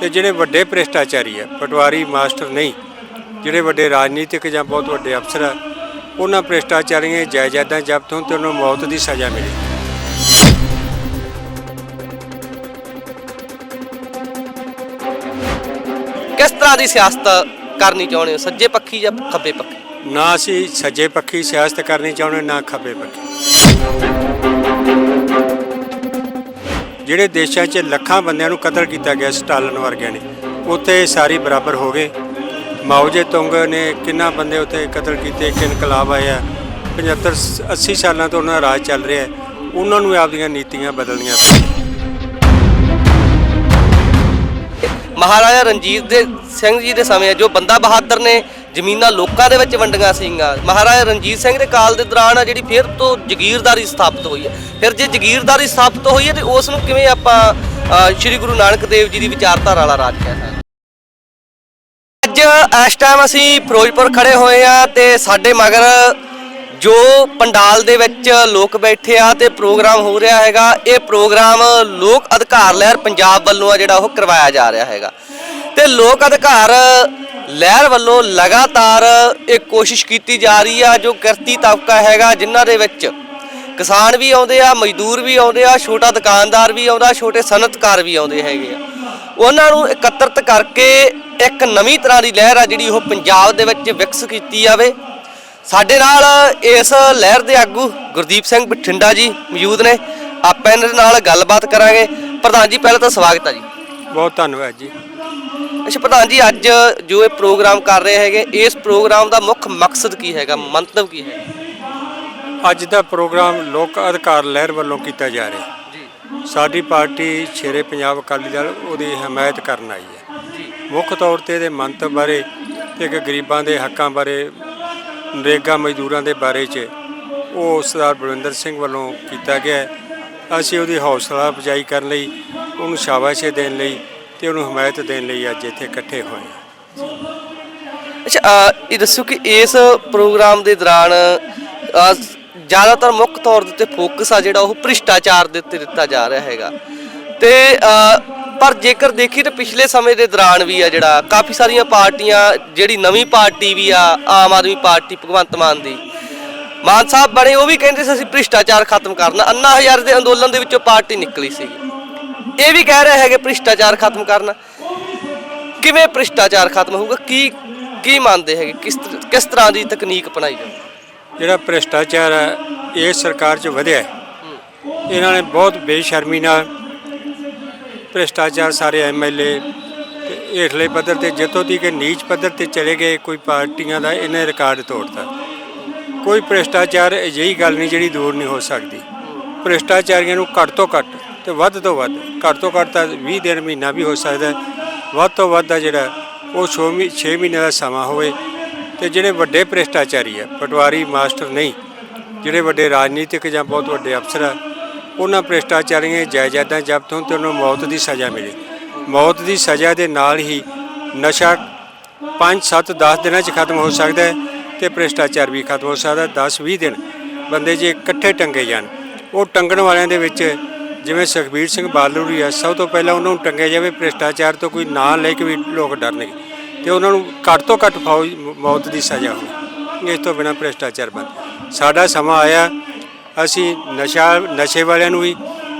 ਤੇ ਜਿਹੜੇ ਵੱਡੇ ਭ੍ਰਿਸ਼ਟਾਚਾਰੀ ਆ ਪਟਵਾਰੀ ਮਾਸਟਰ ਨਹੀਂ ਜਿਹੜੇ ਵੱਡੇ ਰਾਜਨੀਤਿਕ ਜਾਂ ਬਹੁਤ ਵੱਡੇ ਅਫਸਰ ਆ ਉਹਨਾਂ ਭ੍ਰਿਸ਼ਟਾਚਾਰੀਆਂ ਜਾਇਦਾਦਾਂ ਜ਼ਬਤ ਹੋਣ ਤੇ ਉਹਨਾਂ ਨੂੰ ਮੌਤ ਦੀ ਸਜ਼ਾ ਮਿਲੇ। ਕਿਸ ਤਰ੍ਹਾਂ ਦੀ ਸਿਆਸਤ ਕਰਨੀ ਚਾਹੁੰਦੇ ਹੋ? ਸੱਜੇ ਪੱਖੀ ਜਾਂ ਖੱਬੇ ਪੱਖੀ? ਨਾ ਅਸੀਂ ਸੱਜੇ ਪੱਖੀ ਸਿਆਸਤ ਕਰਨੀ ਚਾਹੁੰਦੇ ਨਾ ਖੱਬੇ ਪੱਖੀ। ਜਿਹੜੇ ਦੇਸ਼ਾਂ 'ਚ ਲੱਖਾਂ ਬੰਦਿਆਂ ਨੂੰ ਕਤਲ ਕੀਤਾ ਗਿਆ ਸਟਾਲਨ ਵਰਗਿਆਂ ਨੇ, ਉੱਥੇ ਸਾਰੇ ਬਰਾਬਰ ਹੋ ਗਏ। ਮਾਓ ਤੁੰਗ ਨੇ ਕਿੰਨਾ ਬੰਦੇ ਉੱਥੇ ਕਤਲ ਕੀਤੇ, ਇੱਕ ਇਨਕਲਾਬ ਆਇਆ। 75 80 ਸਾਲਾਂ ਤੋਂ ਉਹਨਾਂ ਦਾ ਰਾਜ ਚੱਲ ਰਿਹਾ ਹੈ। ਉਹਨਾਂ ਨੂੰ ਆਪਦੀਆਂ ਨੀਤੀਆਂ ਬਦਲਣੀਆਂ ਪਈਆਂ ਮਹਾਰਾਜਾ ਰਣਜੀਤ ਦੇ ਸਿੰਘ ਜੀ ਦੇ ਸਮੇਂ ਜੋ ਬੰਦਾ ਬਹਾਦਰ ਨੇ ਜ਼ਮੀਨਾਂ ਲੋਕਾਂ ਦੇ ਵਿੱਚ ਵੰਡੀਆਂ ਸੀਗੀਆਂ। ਮਹਾਰਾਜਾ ਰਣਜੀਤ ਸਿੰਘ ਦੇ ਕਾਲ ਦੇ ਦੌਰਾਨ ਆ ਜਿਹੜੀ ਫਿਰ ਤੋਂ ਜ਼ਗੀਰਦਾਰੀ ਸਥਾਪਿਤ ਹੋਈ ਹੈ। ਫਿਰ ਜੇ ਜ਼ਗੀਰਦਾਰੀ ਸਥਾਪਿਤ ਹੋਈ ਹੈ ਤੇ ਉਸ ਨੂੰ ਕਿਵੇਂ ਆਪਾਂ ਸ਼੍ਰੀ ਗੁਰੂ ਨਾਨਕ ਦੇਵ ਜੀ ਦੀ ਵਿਚਾਰਧਾਰਾ ਵਾਲਾ ਰਾਜ ਕਹਿ ਸਕਦੇ ਅੱਜ ਇਸ ਟਾਈਮ ਅਸੀਂ ਫਿਰੋਜ਼ਪੁਰ ਖੜੇ ਹੋਏ ਆ ਤੇ ਸਾਡੇ ਮਗਰ ਜੋ ਪੰਡਾਲ ਦੇ ਵਿੱਚ ਲੋਕ ਬੈਠੇ ਆ ਤੇ ਪ੍ਰੋਗਰਾਮ ਹੋ ਰਿਹਾ ਹੈਗਾ, ਇਹ ਪ੍ਰੋਗਰਾਮ ਲੋਕ ਅਧਿਕਾਰ ਲਹਿਰ ਪੰਜਾਬ ਵੱਲੋਂ ਆ ਜਿਹੜਾ ਉਹ ਕਰਵਾਇਆ ਜਾ ਰਿਹਾ ਹੈਗਾ। ਤੇ ਲੋਕ ਅਧਿਕਾਰ ਲਹਿਰ ਵੱਲੋਂ ਲਗਾਤਾਰ ਇਹ ਕੋਸ਼ਿਸ਼ ਕੀਤੀ ਜਾ ਰਹੀ ਆ, ਜੋ ਕਿਰਤੀ ਤਬਕਾ ਹੈਗਾ ਜਿਨ੍ਹਾਂ ਦੇ ਵਿੱਚ ਕਿਸਾਨ ਵੀ ਆਉਂਦੇ ਆ, ਮਜ਼ਦੂਰ ਵੀ ਆਉਂਦੇ ਆ, ਛੋਟਾ ਦੁਕਾਨਦਾਰ ਵੀ ਆਉਂਦਾ, ਛੋਟੇ ਸਨਅਤਕਾਰ ਵੀ ਆਉਂਦੇ ਹੈਗੇ ਆ। ਉਹਨਾਂ ਨੂੰ ਇਕੱਤਰਤ ਕਰਕੇ ਇੱਕ ਨਵੀਂ ਤਰ੍ਹਾਂ ਦੀ ਲਹਿਰ ਆ ਜਿਹੜੀ ਉਹ ਪੰਜਾਬ ਦੇ ਵਿੱਚ ਵਿਕਸ ਕੀਤੀ ਜਾਵੇ। ਸਾਡੇ ਨਾਲ ਇਸ ਲਹਿਰ ਦੇ ਆਗੂ ਗੁਰਦੀਪ ਸਿੰਘ ਬਠਿੰਡਾ ਜੀ ਮੌਜੂਦ ਨੇ। ਆਪਾਂ ਇਹਨਾਂ ਦੇ ਨਾਲ ਗੱਲਬਾਤ ਕਰਾਂਗੇ। ਪ੍ਰਧਾਨ ਜੀ, ਪਹਿਲਾਂ ਤਾਂ ਸਵਾਗਤ ਹੈ ਜੀ। ਬਹੁਤ ਧੰਨਵਾਦ ਜੀ। ਅੱਛਾ ਪ੍ਰਧਾਨ ਜੀ ਅੱਜ ਜੋ ਇਹ ਪ੍ਰੋਗਰਾਮ ਕਰ ਰਹੇ ਹੈਗੇ ਇਸ ਪ੍ਰੋਗਰਾਮ ਦਾ ਮੁੱਖ ਮਕਸਦ ਕੀ ਹੈਗਾ ਮੰਤਵ ਕੀ ਹੈ? ਅੱਜ ਦਾ ਪ੍ਰੋਗਰਾਮ ਲੋਕ ਅਧਿਕਾਰ ਲਹਿਰ ਵੱਲੋਂ ਕੀਤਾ ਜਾ ਰਿਹਾ। ਜੀ। ਸਾਡੀ ਪਾਰਟੀ ਸ਼ੇਰੇ ਪੰਜਾਬ ਅਕਾਲੀ ਦਲ ਉਹਦੀ ਹਮਾਇਤ ਕਰਨ ਆਈ ਹੈ। ਮੁੱਖ ਤੌਰ ਤੇ ਇਹਦੇ ਮੰਤਵ ਬਾਰੇ ਇੱਕ ਗਰੀਬਾਂ ਦੇ ਹੱਕਾਂ ਬਾਰੇ ਨਰੇਗਾ ਮਜ਼ਦੂਰਾਂ ਦੇ ਬਾਰੇ 'ਚ ਉਹ ਸਰਦਾਰ ਬਲਵਿੰਦਰ ਸਿੰਘ ਵੱਲੋਂ ਕੀਤਾ ਗਿਆ। ਅਸੀਂ ਉਹਦੀ ਹੌਸਲਾ ਅਫਜ਼ਾਈ ਕਰਨ ਲਈ ਉਹਨੂੰ ਸ਼ਾਬਾਸ਼ ਦੇਣ ਲਈ ਤੇ ਉਹਨੂੰ ਹਮਾਇਤ ਦੇਣ ਲਈ ਅੱਜ ਇੱਥੇ ਇਕੱਠੇ ਹੋਏ ਹਾਂ। ਅੱਛਾ ਅ, ਇਹ ਦੱਸੋ ਕਿ ਇਸ ਪ੍ਰੋਗਰਾਮ ਦੇ ਦੌਰਾਨ ਅ, ਜ਼ਿਆਦਾਤਰ ਮੁੱਖ ਤੌਰ ਦੇ ਉੱਤੇ ਫੋਕਸ ਆ ਜਿਹੜਾ ਉਹ ਭ੍ਰਿਸ਼ਟਾਚਾਰ ਦੇ ਉੱਤੇ ਦਿੱਤਾ ਜਾ ਰਿਹਾ ਹੈਗਾ। ਤੇ ਅ, ਪਰ ਜੇਕਰ ਦੇਖੀ ਤਾਂ ਪਿਛਲੇ ਸਮੇਂ ਦੇ ਦੌਰਾਨ ਵੀ ਆ ਜਿਹੜਾ ਕਾਫੀ ਸਾਰੀਆਂ ਪਾਰਟੀਆਂ ਜਿਹੜੀ ਨਵੀਂ ਪਾਰਟੀ ਵੀ ਆ ਆਮ ਆਦਮੀ ਪਾਰਟੀ ਭਗਵੰਤ ਮਾਨ ਦੀ ਮਾਨ ਸਾਹਿਬ ਬਣੇ ਉਹ ਵੀ ਕਹਿੰਦੇ ਸੀ ਅਸੀਂ ਭ੍ਰਿਸ਼ਟਾਚਾਰ ਖਤਮ ਕਰਨਾ। ਅੰਨਾ ਹਜ਼ਾਰ ਦੇ ਅੰਦੋਲਨ ਦੇ ਵਿੱਚੋਂ ਪਾਰਟੀ ਨਿਕਲੀ ਸੀ। ਇਹ ਵੀ ਕਹਿ ਰਹੇ ਹੈਗੇ ਭ੍ਰਿਸ਼ਟਾਚਾਰ ਖਤਮ ਕਰਨਾ। ਕਿਵੇਂ ਭ੍ਰਿਸ਼ਟਾਚਾਰ ਖਤਮ ਹੋਊਗਾ? ਕੀ ਕੀ ਮੰਨਦੇ ਹੈਗੇ? ਕਿਸ ਕਿਸ ਤਰ੍ਹਾਂ ਦੀ ਤਕਨੀਕ ਅਪਣਾਈ ਜਾਵੇ ਜਿਹੜਾ ਭ੍ਰਿਸ਼ਟਾਚਾਰ ਹੈ ਇਹ ਸਰਕਾਰ 'ਚ ਵਧਿਆ ਹੈ। ਇਹਨਾਂ ਨੇ ਬਹੁਤ ਬੇਸ਼ਰਮੀ ਨਾਲ ਭ੍ਰਿਸ਼ਟਾਚਾਰ ਸਾਰੇ ਐਮਐਲਏ ਤੇ ਹੇਠਲੇ ਪੱਧਰ ਤੇ ਜਿੱਥੋਂ ਤੱਕ ਕਿ ਨੀਚ ਪੱਧਰ ਤੇ ਚਲੇ ਗਏ ਕੋਈ ਪਾਰਟੀਆਂ ਦਾ ਇਹਨੇ ਰਿਕਾਰਡ ਤੋੜਤਾ। ਕੋਈ ਭ੍ਰਿਸ਼ਟਾਚਾਰ ਅਜਿਹੀ ਗੱਲ ਨਹੀਂ ਜਿਹੜੀ ਦੂਰ ਨਹੀਂ ਹੋ ਸਕਦੀ। ਭ੍ਰਿਸ਼ਟਾਚਾਰੀਆਂ ਨੂੰ ਘੱਟ ਤੋਂ ਘੱਟ ਤੇ ਵੱਧ ਤੋਂ ਵੱਧ, ਘੱਟ ਤੋਂ ਘੱਟ ਤਾਂ 20 ਦਿਨ ਮਹੀਨਾ ਵੀ ਹੋ ਸਕਦਾ ਵੱਧ ਤੋਂ ਵੱਧ ਦਾ ਜਿਹੜਾ ਉਹ 6 ਮਹੀਨੇ ਦਾ ਸਮਾਂ ਹੋਵੇ ਤੇ ਜਿਹੜੇ ਵੱਡੇ ਭ੍ਰਿਸ਼ਟਾਚਾਰੀ ਆ ਪਟਵਾਰੀ, ਮਾਸਟਰ ਨਹੀਂ, ਜਿਹੜੇ ਵੱਡੇ ਰਾਜਨੀਤਿਕ ਜਾਂ ਬਹੁਤ ਵੱਡੇ ਅਫਸਰ ਆ ਉਹਨਾਂ ਭ੍ਰਿਸ਼ਟਾਚਾਰੀਆਂ ਜਾਇਦਾਦਾਂ ਜ਼ਬਤ ਹੋਣ ਤੇ ਉਹਨਾਂ ਨੂੰ ਮੌਤ ਦੀ ਸਜ਼ਾ ਮਿਲੇ। ਮੌਤ ਦੀ ਸਜ਼ਾ ਦੇ ਨਾਲ ਹੀ ਨਸ਼ਾ 5 7 10 ਦਿਨਾਂ 'ਚ ਖਤਮ ਹੋ ਸਕਦਾ ਹੈ ਤੇ ਭ੍ਰਿਸ਼ਟਾਚਾਰ ਵੀ ਖਤਮ ਹੋ ਸਕਦਾ 10 20 ਦਿਨ ਬੰਦੇ ਜੇ ਇਕੱਠੇ ਟੰਗੇ ਜਾਣ, ਉਹ ਟੰਗਣ ਵਾਲਿਆਂ ਦੇ ਵਿੱਚ ਜਿਵੇਂ ਸੁਖਬੀਰ ਸਿੰਘ ਬਾਦਲ ਆ, ਸਭ ਤੋਂ ਪਹਿਲਾਂ ਉਹਨਾਂ ਨੂੰ ਟੰਗਿਆ ਜਾਵੇ ਭ੍ਰਿਸ਼ਟਾਚਾਰ ਤੋਂ ਕੋਈ ਨਾਂ ਲੈ ਕੇ ਵੀ ਲੋਕ ਡਰਨਗੇ ਤੇ ਉਹਨਾਂ ਨੂੰ ਘੱਟ ਤੋਂ ਘੱਟ ਫੌਜ ਮੌਤ ਦੀ ਸਜ਼ਾ ਹੋਵੇ, ਇਸ ਤੋਂ ਬਿਨਾਂ ਭ੍ਰਿਸ਼ਟਾਚਾਰ ਬੰਦ। ਸਾਡਾ ਸਮਾਂ ਆਇਆ, ਅਸੀਂ ਨਸ਼ਾ, ਨਸ਼ੇ ਵਾਲਿਆਂ ਨੂੰ ਵੀ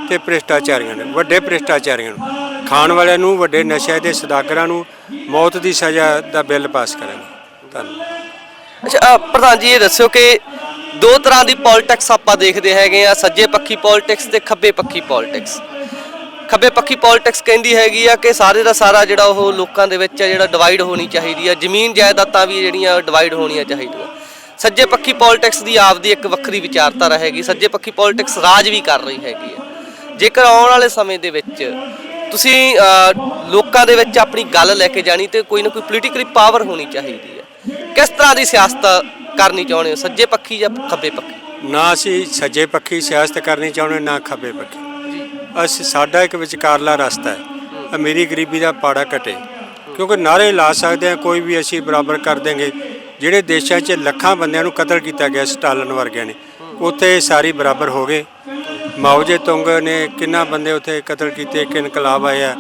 ਤੇ ਭ੍ਰਿਸ਼ਟਾਚਾਰੀਆਂ ਨੂੰ, ਵੱਡੇ ਭ੍ਰਿਸ਼ਟਾਚਾਰੀਆਂ ਨੂੰ, ਖਾਣ ਵਾਲਿਆਂ ਨੂੰ, ਵੱਡੇ ਨਸ਼ੇ ਦੇ ਸਦਾਗਰਾਂ ਨੂੰ ਮੌਤ ਦੀ ਸਜ਼ਾ ਦਾ ਬਿੱਲ ਪਾਸ ਕਰਾਂਗੇ। ਧੰਨਵਾਦ। ਅੱਛਾ ਪ੍ਰਧਾਨ ਜੀ ਇਹ ਦੱਸਿਓ ਕਿ ਦੋ ਤਰ੍ਹਾਂ ਦੀ ਪੋਲਿਟਿਕਸ ਆਪਾਂ ਦੇਖਦੇ ਹੈਗੇ ਆ, ਸੱਜੇ ਪੱਖੀ ਪੋਲਿਟਿਕਸ ਤੇ ਖੱਬੇ ਪੱਖੀ ਪੋਲਿਟਿਕਸ ਖੱਬੇ ਪੱਖੀ ਪੋਲਿਟਿਕਸ ਕਹਿੰਦੀ ਹੈਗੀ ਆ ਕਿ ਸਾਰੇ ਦਾ ਸਾਰਾ ਜਿਹੜਾ ਉਹ ਲੋਕਾਂ ਦੇ ਵਿੱਚ ਜਿਹੜਾ ਡਿਵਾਈਡ ਹੋਣੀ ਚਾਹੀਦੀ ਆ, ਜ਼ਮੀਨ ਜਾਇਦਾਦਾਂ ਵੀ ਜਿਹੜੀਆਂ ਡਿਵਾਈਡ ਹੋਣੀਆਂ ਚਾਹੀਦੀਆਂ। ਸੱਜੇ ਪੱਖੀ ਪੋਲਿਟਿਕਸ ਦੀ ਆਪਦੀ ਇੱਕ ਵੱਖਰੀ ਵਿਚਾਰਧਾਰਾ ਹੈਗੀ, ਸੱਜੇ ਪੱਖੀ ਪੋਲਿਟਿਕਸ ਰਾਜ ਵੀ ਕਰ ਰਹੀ ਹੈਗੀ ਆ। ਜੇਕਰ ਆਉਣ ਵਾਲੇ ਸਮੇਂ ਦੇ ਵਿੱਚ ਤੁਸੀਂ ਲੋਕਾਂ ਦੇ ਵਿੱਚ ਆਪਣੀ ਗੱਲ ਲੈ ਕੇ ਜਾਣੀ ਤੇ ਕੋਈ ਨਾ ਕੋਈ ਪੋਲੀਟੀਕਲੀ ਪਾਵਰ ਹੋਣੀ ਚਾਹੀਦੀ ਹੈ ਕਿਸ ਤਰ੍ਹਾਂ ਦੀ ਸਿਆਸਤ ਕਰਨੀ ਚਾਹੁੰਦੇ ਹੋ? ਸੱਜੇ ਪੱਖੀ ਜਾਂ ਖੱਬੇ ਪੱਖੀ? ਨਾ ਅਸੀਂ ਸੱਜੇ ਪੱਖੀ ਸਿਆਸਤ ਕਰਨੀ ਚਾਹੁੰਦੇ ਨਾ ਖੱਬੇ ਪੱਖੀ। ਅਸੀਂ ਸਾਡਾ ਇੱਕ ਵਿਚਕਾਰਲਾ ਰਸਤਾ ਹੈ। ਅਮੀਰੀ ਗਰੀਬੀ ਦਾ ਪਾੜਾ ਘਟੇ ਕਿਉਂਕਿ ਨਾਰੇ ਲਾ ਸਕਦੇ ਆ ਕੋਈ ਵੀ ਅਸੀਂ ਬਰਾਬਰ ਕਰ ਦੇਂਗੇ। ਜਿਹੜੇ ਦੇਸ਼ਾਂ 'ਚ ਲੱਖਾਂ ਬੰਦਿਆਂ ਨੂੰ ਕਤਲ ਕੀਤਾ ਗਿਆ ਸਟਾਲਨ ਵਰਗਿਆਂ ਨੇ ਉੱਥੇ ਸਾਰੀ ਬਰਾਬਰ ਹੋ ਗਏ। ਮਾਓ ਜੇ ਤੁੰਗ ਨੇ ਕਿੰਨਾ ਬੰਦੇ ਉੱਥੇ ਕਤਲ ਕੀਤੇ ਇੱਕ ਇਨਕਲਾਬ ਆਇਆ।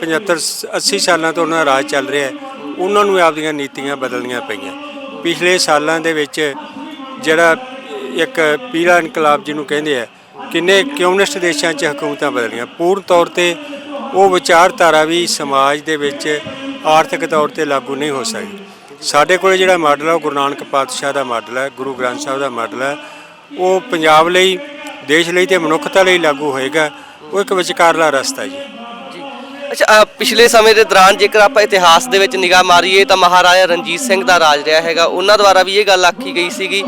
75 80 ਸਾਲਾਂ ਤੋਂ ਉਹਨਾਂ ਦਾ ਰਾਜ ਚੱਲ ਰਿਹਾ ਹੈ। ਉਹਨਾਂ ਨੂੰ ਆਪਦੀਆਂ ਨੀਤੀਆਂ ਬਦਲਣੀਆਂ ਪਈਆਂ। ਪਿਛਲੇ ਸਾਲਾਂ ਦੇ ਵਿੱਚ ਜਿਹੜਾ ਇੱਕ ਪੀਲਾ ਇਨਕਲਾਬ ਜਿਹਨੂੰ ਕਹਿੰਦੇ ਆ, ਕਿੰਨੇ ਕਮਿਊਨਿਸਟ ਦੇਸ਼ਾਂ 'ਚ ਹਕੂਮਤਾਂ ਬਦਲੀਆਂ। ਪੂਰਨ ਤੌਰ ਤੇ ਉਹ ਵਿਚਾਰਧਾਰਾ ਵੀ ਸਮਾਜ ਦੇ ਵਿੱਚ ਆਰਥਿਕ ਤੌਰ ਤੇ ਲਾਗੂ ਨਹੀਂ ਹੋ ਸਕਦੀ ਸਾਡੇ ਕੋਲ ਜਿਹੜਾ ਮਾਡਲ ਹੈ ਉਹ ਗੁਰੂ ਨਾਨਕ ਪਾਤਸ਼ਾਹ ਦਾ ਮਾਡਲ ਹੈ ਗੁਰੂ ਗ੍ਰੰਥ ਸਾਹਿਬ ਦਾ ਮਾਡਲ ਹੈ ਉਹ ਪੰਜਾਬ ਲਈ, ਦੇਸ਼ ਲਈ ਤੇ ਮਨੁੱਖਤਾ ਲਈ ਲਾਗੂ ਹੋਏਗਾ, ਉਹ ਇੱਕ ਵਿਚਕਾਰਲਾ ਰਸਤਾ ਜੀ ਜੀ। ਅੱਛਾ ਅ, ਪਿਛਲੇ ਸਮੇਂ ਦੇ ਦੌਰਾਨ ਜੇਕਰ ਆਪਾਂ ਇਤਿਹਾਸ ਦੇ ਵਿੱਚ ਨਿਗਾਹ ਮਾਰੀਏ ਤਾਂ ਮਹਾਰਾਜਾ ਰਣਜੀਤ ਸਿੰਘ ਦਾ ਰਾਜ ਰਿਹਾ ਹੈਗਾ। ਉਹਨਾਂ ਦੁਆਰਾ ਵੀ ਇਹ ਗੱਲ ਆਖੀ ਗਈ ਸੀਗੀ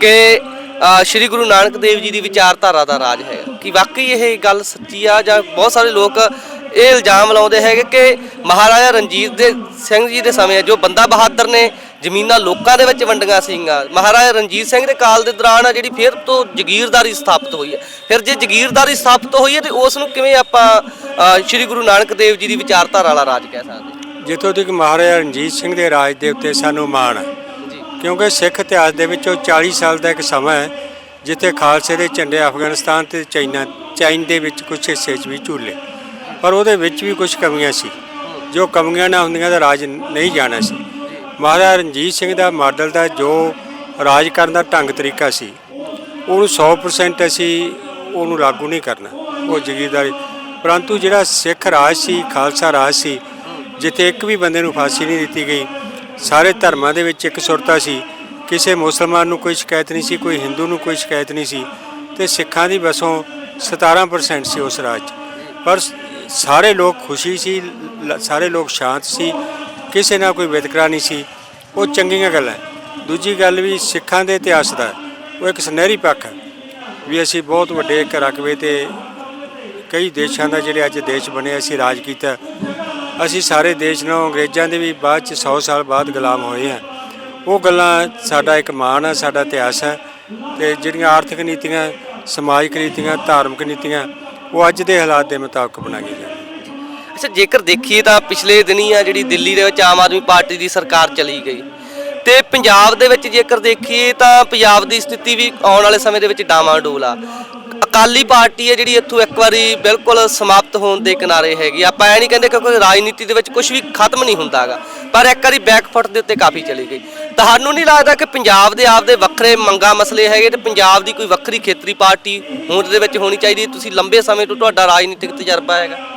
ਕਿ ਅ, ਸ਼੍ਰੀ ਗੁਰੂ ਨਾਨਕ ਦੇਵ ਜੀ ਦੀ ਵਿਚਾਰਧਾਰਾ ਦਾ ਰਾਜ ਹੈ ਕਿ ਵਾਕਈ ਇਹ ਗੱਲ ਸੱਚੀ ਆ ਜਾਂ ਬਹੁਤ ਸਾਰੇ ਲੋਕ ਇਹ ਇਲਜ਼ਾਮ ਲਾਉਂਦੇ ਹੈਗੇ ਕਿ ਮਹਾਰਾਜਾ ਰਣਜੀਤ ਦੇ ਸਿੰਘ ਜੀ ਦੇ ਸਮੇਂ ਜੋ ਬੰਦਾ ਬਹਾਦਰ ਨੇ ਜ਼ਮੀਨਾਂ ਲੋਕਾਂ ਦੇ ਵਿੱਚ ਵੰਡੀਆਂ ਸੀਗੀਆਂ। ਮਹਾਰਾਜਾ ਰਣਜੀਤ ਸਿੰਘ ਦੇ ਕਾਲ ਦੇ ਦੌਰਾਨ ਆ ਜਿਹੜੀ ਫਿਰ ਤੋਂ ਜ਼ਗੀਰਦਾਰੀ ਸਥਾਪਿਤ ਹੋਈ ਹੈ। ਫਿਰ ਜੇ ਜ਼ਗੀਰਦਾਰੀ ਸਥਾਪਿਤ ਹੋਈ ਹੈ ਤੇ ਉਸ ਨੂੰ ਕਿਵੇਂ ਆਪਾਂ ਸ਼੍ਰੀ ਗੁਰੂ ਨਾਨਕ ਦੇਵ ਜੀ ਦੀ ਵਿਚਾਰਧਾਰਾ ਵਾਲਾ ਰਾਜ ਕਹਿ ਸਕਦੇ ਜਿੱਥੋਂ ਤੱਕ ਮਹਾਰਾਜਾ ਰਣਜੀਤ ਸਿੰਘ ਦੇ ਰਾਜ ਦੇ ਉੱਤੇ ਸਾਨੂੰ ਮਾਣ ਹੈ। ਕਿਉਂਕਿ ਸਿੱਖ ਇਤਿਹਾਸ ਦੇ ਵਿੱਚ ਉਹ 40 ਸਾਲ ਦਾ ਇੱਕ ਸਮਾਂ ਹੈ ਜਿੱਥੇ ਖਾਲਸੇ ਦੇ ਝੰਡੇ ਅਫਗਾਨਿਸਤਾਨ ਤੇ ਚਾਈਨਾ ਚਾਈਨ ਦੇ ਵਿੱਚ ਕੁਝ ਹਿੱਸੇ 'ਚ ਵੀ ਝੂਲੇ। ਪਰ ਉਹਦੇ ਵਿੱਚ ਵੀ ਕੁਝ ਕਮੀਆਂ ਸੀ ਜੋ ਕਮੀਆਂ ਨਾ ਹੁੰਦੀਆਂ ਤਾਂ ਰਾਜ ਨਹੀਂ ਜਾਣਾ ਸੀ। ਮਹਾਰਾਜਾ ਰਣਜੀਤ ਸਿੰਘ ਦਾ ਮਾਡਲ ਦਾ ਜੋ ਰਾਜ ਕਰਨ ਦਾ ਢੰਗ ਤਰੀਕਾ ਸੀ, ਉਹਨੂੰ 100% ਅਸੀਂ ਉਹਨੂੰ ਲਾਗੂ ਨਹੀਂ ਕਰਨਾ, ਉਹ ਜਗੀਰਦਾਰੀ। ਪਰੰਤੂ ਜਿਹੜਾ ਸਿੱਖ ਰਾਜ ਸੀ, ਖਾਲਸਾ ਰਾਜ ਸੀ, ਜਿੱਥੇ ਇੱਕ ਵੀ ਬੰਦੇ ਨੂੰ ਫਾਂਸੀ ਨਹੀਂ ਦਿੱਤੀ ਗਈ, ਸਾਰੇ ਧਰਮਾਂ ਦੇ ਵਿੱਚ ਇੱਕ ਸੁਰਤਾ ਸੀ, ਕਿਸੇ ਮੁਸਲਮਾਨ ਨੂੰ ਕੋਈ ਸ਼ਿਕਾਇਤ ਨਹੀਂ ਸੀ, ਕੋਈ ਹਿੰਦੂ ਨੂੰ ਕੋਈ ਸ਼ਿਕਾਇਤ ਨਹੀਂ ਸੀ, ਤੇ ਸਿੱਖਾਂ ਦੀ ਵਸੋਂ 17% ਸੀ ਉਸ ਰਾਜ 'ਚ। ਪਰ ਸਾਰੇ ਲੋਕ ਖੁਸ਼ੀ ਸੀ, ਲ- ਸਾਰੇ ਲੋਕ ਸ਼ਾਂਤ ਸੀ ਕਿਸੇ ਨਾਲ ਕੋਈ ਵਿਤਕਰਾ ਨਹੀਂ ਸੀ। ਉਹ ਚੰਗੀਆਂ ਗੱਲਾਂ ਦੂਜੀ ਗੱਲ ਵੀ ਸਿੱਖਾਂ ਦੇ ਇਤਿਹਾਸ ਦਾ ਉਹ ਇੱਕ ਸੁਨਹਿਰੀ ਪੱਖ ਹੈ। ਵੀ ਅਸੀਂ ਬਹੁਤ ਵੱਡੇ ਇੱਕ ਰਕਬੇ ਤੇ ਕਈ ਦੇਸ਼ਾਂ ਦਾ ਜਿਹੜੇ ਅੱਜ ਦੇਸ਼ ਬਣੇ ਅਸੀਂ ਰਾਜ ਕੀਤਾ। ਅਸੀਂ ਸਾਰੇ ਦੇਸ਼ ਨੂੰ ਅੰਗਰੇਜ਼ਾਂ ਦੇ ਵੀ ਬਾਅਦ ਚ 100 ਸਾਲ ਬਾਅਦ ਗੁਲਾਮ ਹੋਏ ਆ ਉਹ ਗੱਲਾਂ ਸਾਡਾ ਇੱਕ ਮਾਣ ਹੈ, ਸਾਡਾ ਇਤਿਹਾਸ ਹੈ। ਤੇ ਜਿਹੜੀਆਂ ਆਰਥਿਕ ਨੀਤੀਆਂ, ਸਮਾਜਿਕ ਨੀਤੀਆਂ, ਧਾਰਮਿਕ ਨੀਤੀਆਂ, ਉਹ ਅੱਜ ਦੇ ਹਾਲਾਤ ਦੇ ਮੁਤਾਬਕ ਬਣਾਈਆਂ ਗਈਆਂ। ਅੱਛਾ, ਜੇਕਰ ਦੇਖੀਏ ਤਾਂ ਪਿਛਲੇ ਦਿਨੀ ਆ ਜਿਹੜੀ ਦਿੱਲੀ ਦੇ ਵਿੱਚ ਆਮ ਆਦਮੀ ਪਾਰਟੀ ਦੀ ਸਰਕਾਰ ਚਲੀ ਗਈ। ਤੇ ਪੰਜਾਬ ਦੇ ਵਿੱਚ ਜੇਕਰ ਦੇਖੀਏ ਤਾਂ ਪੰਜਾਬ ਦੀ ਸਥਿਤੀ ਵੀ ਆਉਣ ਵਾਲੇ ਸਮੇਂ ਦੇ ਵਿੱਚ ਡਾਮਾਡੋਲ ਆ। ਅਕਾਲੀ ਪਾਰਟੀ ਹੈ ਜਿਹੜੀ ਇੱਥੋਂ ਇੱਕ ਵਾਰੀ ਬਿਲਕੁਲ ਸਮਾਪਤ ਹੋਣ ਦੇ ਕਿਨਾਰੇ ਹੈਗੀ। ਆ। ਆਪਾਂ ਐ ਨਹੀਂ ਕਹਿੰਦੇ ਕਿ ਕੋਈ ਰਾਜਨੀਤੀ ਦੇ ਵਿੱਚ ਕੁਝ ਵੀ ਖਤਮ ਨਹੀਂ ਹੁੰਦਾਗਾ ਪਰ ਇੱਕ ਵਾਰੀ ਬੈਕਫੁੱਟ ਦੇ ਉੱਤੇ ਕਾਫੀ ਚਲੀ ਗਈ। ਤੁਹਾਨੂੰ ਨਹੀਂ ਲੱਗਦਾ ਕਿ ਪੰਜਾਬ ਦੇ ਆਪਦੇ ਵੱਖਰੇ ਮੰਗਾ ਮਸਲੇ ਹੈਗੇ ਤੇ ਪੰਜਾਬ ਦੀ ਕੋਈ ਵੱਖਰੀ ਖੇਤਰੀ ਪਾਰਟੀ ਹੋਂਦ ਦੇ ਵਿੱਚ ਹੋਣੀ ਚਾਹੀਦੀ ਤੁਸੀਂ ਲੰਬੇ ਸਮੇਂ ਤੋਂ ਤੁਹਾਡਾ ਰਾਜਨੀਤਿਕ ਤਜਰਬਾ ਹੈਗਾ।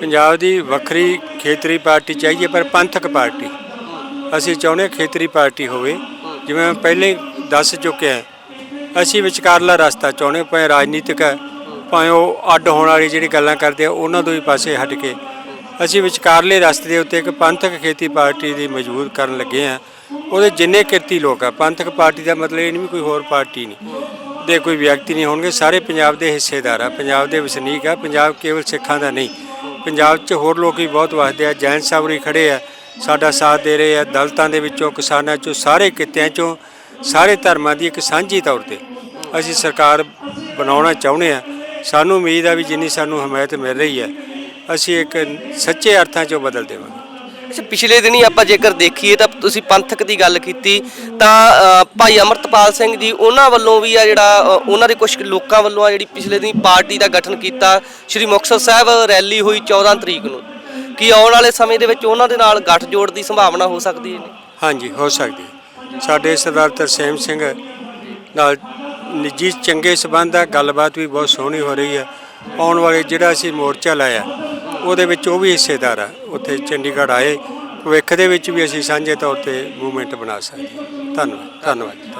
ਪੰਜਾਬ ਦੀ ਵੱਖਰੀ ਖੇਤਰੀ ਪਾਰਟੀ ਚਾਹੀਏ ਪਰ ਪੰਥਕ ਪਾਰਟੀ। ਅਸੀਂ ਚਾਹੁੰਦੇ ਹਾਂ ਖੇਤਰੀ ਪਾਰਟੀ ਹੋਵੇ। ਜਿਵੇਂ ਮੈਂ ਪਹਿਲੇ ਹੀ ਦੱਸ ਚੁੱਕਿਆ ਅਸੀਂ ਵਿਚਕਾਰਲਾ ਰਸਤਾ ਚਾਹੁੰਦੇ ਭਾਵੇਂ ਰਾਜਨੀਤਿਕ ਹੈ, ਭਾਵੇਂ ਉਹ ਅੱਡ ਹੋਣ ਵਾਲੀ ਜਿਹੜੀ ਗੱਲਾਂ ਕਰਦੇ ਆ, ਉਹਨਾਂ ਤੋਂ ਹੀ ਪਾਸੇ ਹਟ ਕੇ। ਅਸੀਂ ਵਿਚਕਾਰਲੇ ਰਸਤੇ ਦੇ ਉੱਤੇ ਇੱਕ ਪੰਥਕ ਖੇਤੀ ਪਾਰਟੀ ਦੀ ਮਜ਼ਬੂਤ ਕਰਨ ਲੱਗੇ ਆ ਉਹਦੇ ਜਿੰਨੇ ਕਿਰਤੀ ਲੋਕ ਆ, ਪੰਥਕ ਪਾਰਟੀ ਦਾ ਮਤਲਬ ਇਹ ਨਹੀਂ ਵੀ ਕੋਈ ਹੋਰ ਪਾਰਟੀ ਨਹੀਂ। ਦੇ ਕੋਈ ਵਿਅਕਤੀ ਨਹੀਂ ਹੋਣਗੇ, ਸਾਰੇ ਪੰਜਾਬ ਦੇ ਹਿੱਸੇਦਾਰ ਆ, ਪੰਜਾਬ ਦੇ ਵਸਨੀਕ ਆ, ਪੰਜਾਬ ਕੇਵਲ ਸਿੱਖਾਂ ਦਾ ਨਹੀਂ। ਪੰਜਾਬ 'ਚ ਹੋਰ ਲੋਕ ਵੀ ਬਹੁਤ ਵਸਦੇ ਆ, ਜੈਨ ਸਾਹਿਬ ਸਾਬਰੀ ਖੜੇ ਆ, ਸਾਡਾ ਸਾਥ ਦੇ ਰਹੇ ਆ, ਦਲਤਾਂ ਦੇ ਵਿੱਚੋਂ, ਕਿਸਾਨਾਂ 'ਚੋਂ, ਸਾਰੇ ਕਿੱਤਿਆਂ 'ਚੋਂ, ਸਾਰੇ ਧਰਮਾਂ ਦੀ ਇੱਕ ਸਾਂਝੀ ਤੌਰ ਤੇ ਅਸੀਂ ਸਰਕਾਰ ਬਣਾਉਣਾ ਚਾਹੁੰਦੇ ਆ। ਸਾਨੂੰ ਉਮੀਦ ਆ ਵੀ ਜਿੰਨੀ ਸਾਨੂੰ ਹਮਾਇਤ ਮਿਲ ਰਹੀ ਹੈ ਅਸੀਂ ਇੱਕ ਸੱਚੇ ਅਰਥਾਂ 'ਚੋਂ ਬਦਲ ਦੇਵਾਂਗੇ। ਅੱਛਾ ਪਿਛਲੇ ਦਿਨੀ ਆਪਾਂ ਜੇਕਰ ਦੇਖੀਏ ਤਾਂ ਤੁਸੀਂ ਪੰਥਕ ਦੀ ਗੱਲ ਕੀਤੀ ਤਾਂ ਅ, ਭਾਈ ਅਮਰਤਪਾਲ ਸਿੰਘ ਜੀ ਉਹਨਾਂ ਵੱਲੋਂ ਵੀ ਆ ਜਿਹੜਾ ਅ, ਉਹਨਾਂ ਦੇ ਕੁਝ ਲੋਕਾਂ ਵੱਲੋਂ ਆ ਜਿਹੜੀ ਪਿਛਲੇ ਦਿਨੀ ਪਾਰਟੀ ਦਾ ਗਠਨ ਕੀਤਾ ਸ਼੍ਰੀ ਮੁਕਤਸਰ ਸਾਹਿਬ ਰੈਲੀ ਹੋਈ 14 ਤਰੀਕ ਨੂੰ। ਕੀ ਆਉਣ ਵਾਲੇ ਸਮੇਂ ਦੇ ਵਿੱਚ ਉਹਨਾਂ ਦੇ ਨਾਲ ਗੱਠਜੋੜ ਦੀ ਸੰਭਾਵਨਾ ਹੋ ਸਕਦੀ ਹੈ? ਹਾਂਜੀ ਹੋ ਸਕਦੀ ਹੈ। ਸਾਡੇ ਸਰਦਾਰ ਤਰਸੇਮ ਸਿੰਘ ਨਾਲ ਨਿੱਜੀ ਚੰਗੇ ਸਬੰਧ ਆ ਗੱਲਬਾਤ ਵੀ ਬਹੁਤ ਸੋਹਣੀ ਹੋ ਰਹੀ ਹੈ। ਆਉਣ ਵਾਲੇ ਜਿਹੜਾ ਅਸੀਂ ਮੋਰਚਾ ਲਾਇਆ ਉਹਦੇ ਵਿੱਚ ਉਹ ਵੀ ਹਿੱਸੇਦਾਰ ਆ। ਉੱਥੇ ਚੰਡੀਗੜ੍ਹ ਆਏ। ਭਵਿੱਖ ਦੇ ਵਿੱਚ ਵੀ ਅਸੀਂ ਸਾਂਝੇ ਤੌਰ ਤੇ ਮੂਵਮੈਂਟ ਬਣਾ ਸਕਦੇ ਹਾਂ। ਧੰਨਵਾਦ ਧੰਨਵਾਦ।